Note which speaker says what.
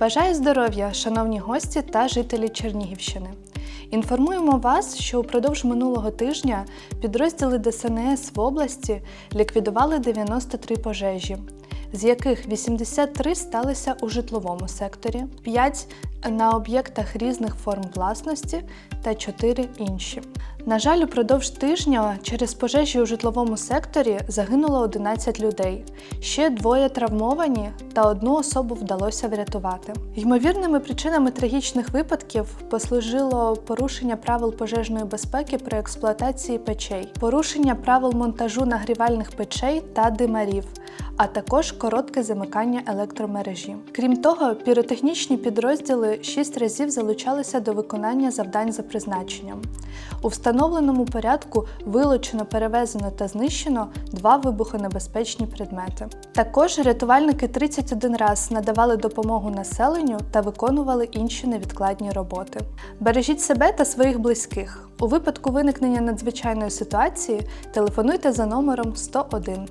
Speaker 1: Бажаю здоров'я, шановні гості та жителі Чернігівщини. Інформуємо вас, що упродовж минулого тижня підрозділи ДСНС в області ліквідували 93 пожежі, з яких 83 сталися у житловому секторі, 5 на об'єктах різних форм власності та 4 інші. На жаль, упродовж тижня через пожежі у житловому секторі загинуло 11 людей. Ще двоє травмовані та одну особу вдалося врятувати. Ймовірними причинами трагічних випадків послужило порушення правил пожежної безпеки при експлуатації печей, порушення правил монтажу нагрівальних печей та димарів, а також коротке замикання електромережі. Крім того, піротехнічні підрозділи 6 разів залучалися до виконання завдань за призначенням. У встановленому порядку вилучено, перевезено та знищено два вибухонебезпечні предмети. Також рятувальники 31 раз надавали допомогу населенню та виконували інші невідкладні роботи. Бережіть себе та своїх близьких. У випадку виникнення надзвичайної ситуації телефонуйте за номером 101.